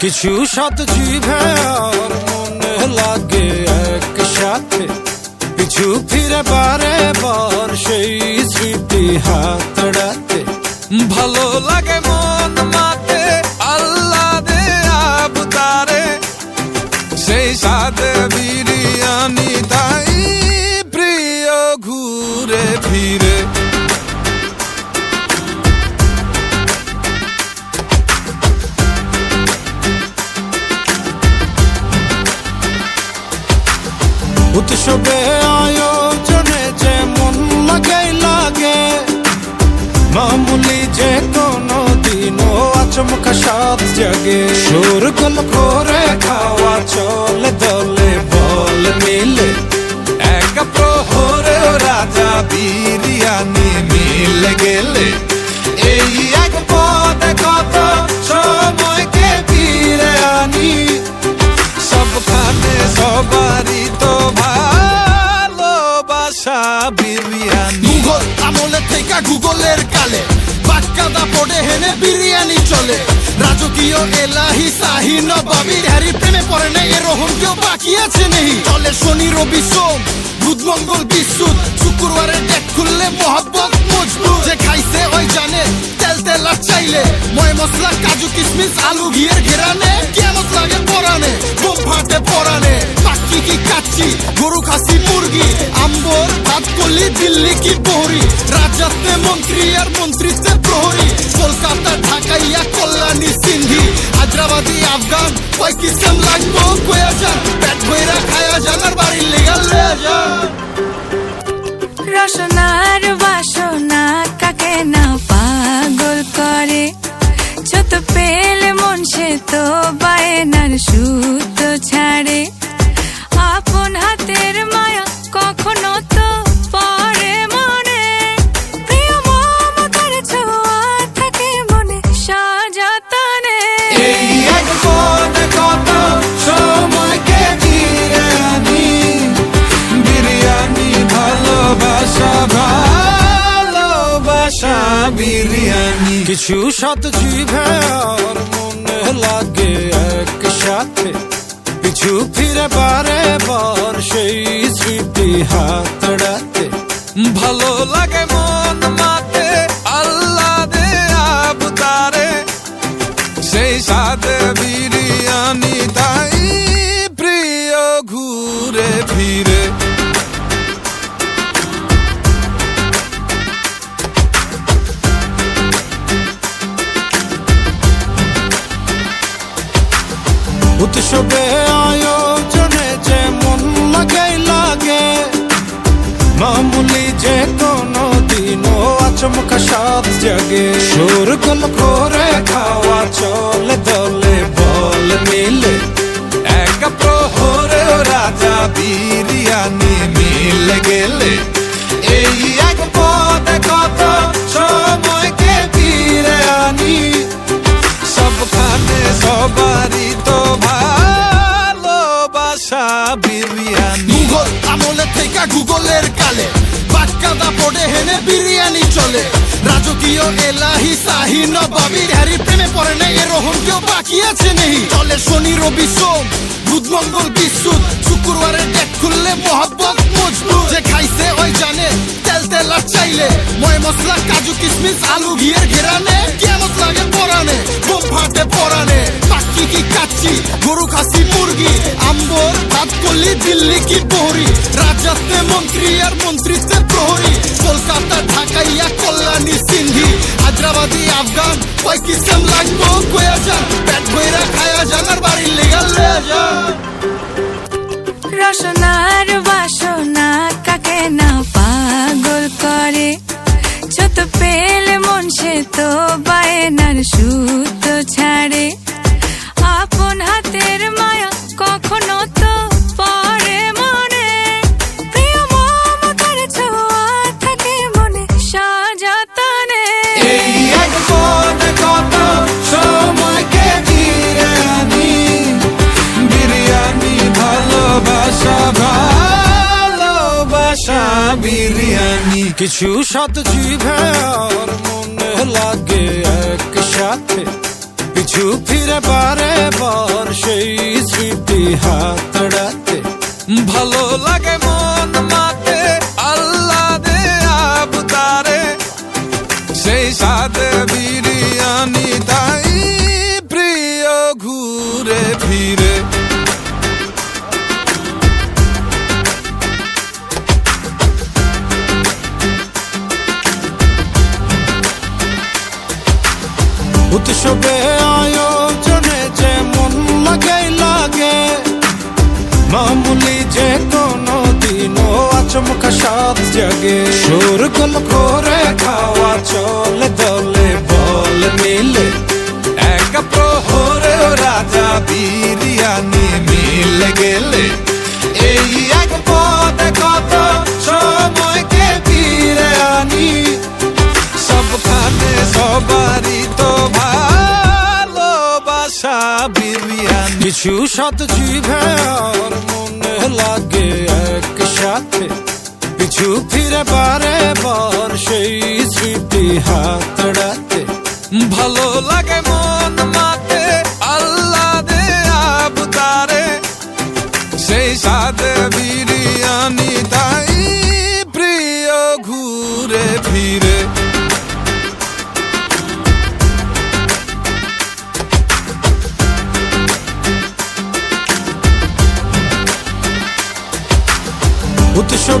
কিছু সাত জিভে আর মনে লাগে একসাথে। পিছু ফিরে বারে বার সেই স্মৃতি হাতড়াতে। ভালো লাগে মন মাতে উৎসবে আয়োজনে যে মন লাগে লাগে। মামুলি যে কোনো দিনও আচমকা সাত জাগে। সুর গল করে খাওয়া চলে, দলে বল মিলে। এক প্রহরে রাজা বিরিয়ানি রাজকীয় এলাহি কাজু, কিশমিশ, আলু, ঘিয়ের ঘেরানে। কেমত লাগে পরানে, বোম ফাটে পরানে। পাখি কি কাচ্ছি গরু, খাসি, মুরগি, আম্বর দিল্লি কি বহরি? রাজাতে মন্ত্রী আর মন্ত্রিত্বে আফগান লাগবো? কয়া যান পেট ভৈরা খায়া যান আর বাড়ির লেগাল লয়া যান রসনার বাসনা কাকে না পাগল করে? যত পেলে মন সে তো বায়নার সুতো বিরিয়ানি। কিছু সাত জিভে আর মনে লাগে একসাথে। পিছু ফিরে বারে বার সেই স্মৃতি হাতড়াতে। ভালো লাগে মন উৎসবে আয়োজনে যে মন লাগে লাগে। মামুলি যে কোনো দিনও আচমকা সাত জাগে। সুর গল করে খাওয়া পড়ে হেনে বিরিয়ানি চলে। রাজকীয় এলাহি শাহি নবাবির হ্যারি, প্রেমে পড়ে না এরকম কেউ বাকি আছে নেই। চলে শনি, রবি, সোম, বুধ, মঙ্গল বিশুদ শুক্রবারে ডেট খুললে মোহাব্বত মজবুত। যে খাইছে ওই জানে, তেল তেল আর চাইলে। ময় মশলা, কাজু কিশমিশ, আলু ঘিয়ের ঘেরানে, কেমত লাগে পরানে, বোম ফাটে পরানে। পাখি কি কাচ্ছি গরু খাসি মুরগি, আম্বর ভাত কলি দিল্লি কি বহরি রাজাতে মন্ত্রী আর মন্ত্রিত্বে প্রহরী। কলকাতা, ঢাকাইয়া, কল্যাণী, সিন্ধি, হায়দ্রাবাদি, আফগান কয় কিসেম লাগবো কয়া যান পেট ভৈরা খায়া যান আর বাড়ির লেগাল লয়া যান। রসনার বাসনা কাকে না পাগল করে? যত পেলে মন সে তো বায়নার ছাড়ে। বিরিয়ানি। কিছু সাত জিভে আর মনে লাগে একসাথে। পিছু ফিরে পারে বর সেই স্মৃতি হাতড়াতে। ভালো লাগে উৎসবে আয়োজনে যে মন লাগে লাগে। মামুলি যে কোনো দিনও আচমকা সাত জাগে। সুর গোল কিছু সাত জিভে আর মনে লাগে একসাথে। পিছু ফিরে বারে বার সেই স্মৃতি হাতড়াতে। ভালো লাগে মন মাতে deixa eu